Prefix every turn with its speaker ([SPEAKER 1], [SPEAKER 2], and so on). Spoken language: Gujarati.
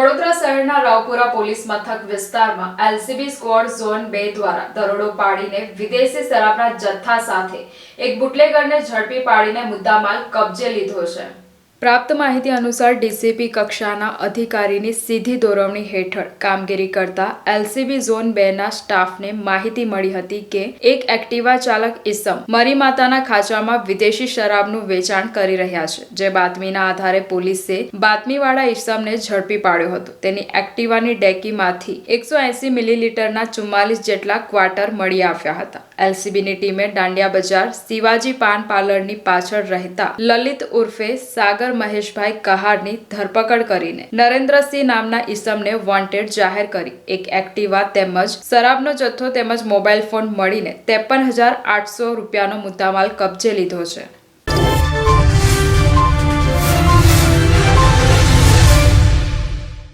[SPEAKER 1] શહેરના રાવપુરા પોલીસ મથક વિસ્તારમાં એલસીબી સ્ક્વોડ ઝોન બે દ્વારા દરોડો પાડીને વિદેશી શરાબના જથ્થા સાથે એક બુટલેગરને ઝડપી પાડીને મુદ્દામાલ કબજે લીધો છે. પ્રાપ્ત માહિતી અનુસાર ડીસીપી કક્ષાના અધિકારીની સીધી દોરવણી હેઠળ કામગીરી કરતા એલસીબી ઝોન બે ના સ્ટાફને માહિતી મળી હતી કે એક એક્ટિવા ચાલક ઇસમ મરી માતાના ખાંચામાં વિદેશી શરાબનું વેચાણ કરી રહ્યા છે. જે બાતમીના આધારે પોલીસે બાતમીવાળા ઇસમને ઝડપી પાડ્યો હતો. તેની એક્ટિવાની ડેકીમાંથી એકસો એસી મિલીલીટરના ચુમ્માલીસ જેટલા ક્વાર્ટર મળી આવ્યા હતા. એલસીબીની ટીમે દાંડિયા બજાર શિવાજી પાન પાર્લરની પાછળ રહેતા લલિત ઉર્ફે સાગર મહેશભાઈ કહારની ધરપકડ કરીને નરેન્દ્રસિંહ નામના ઈસમને વોન્ટેડ જાહેર કરી. એક એક્ટિવા તેમજ શરાબનો જથ્થો તેમજ મોબાઈલ ફોન મળીને ત્રેપન હજાર આઠસો રૂપિયાનો મુદ્દામાલ કબજે લીધો છે.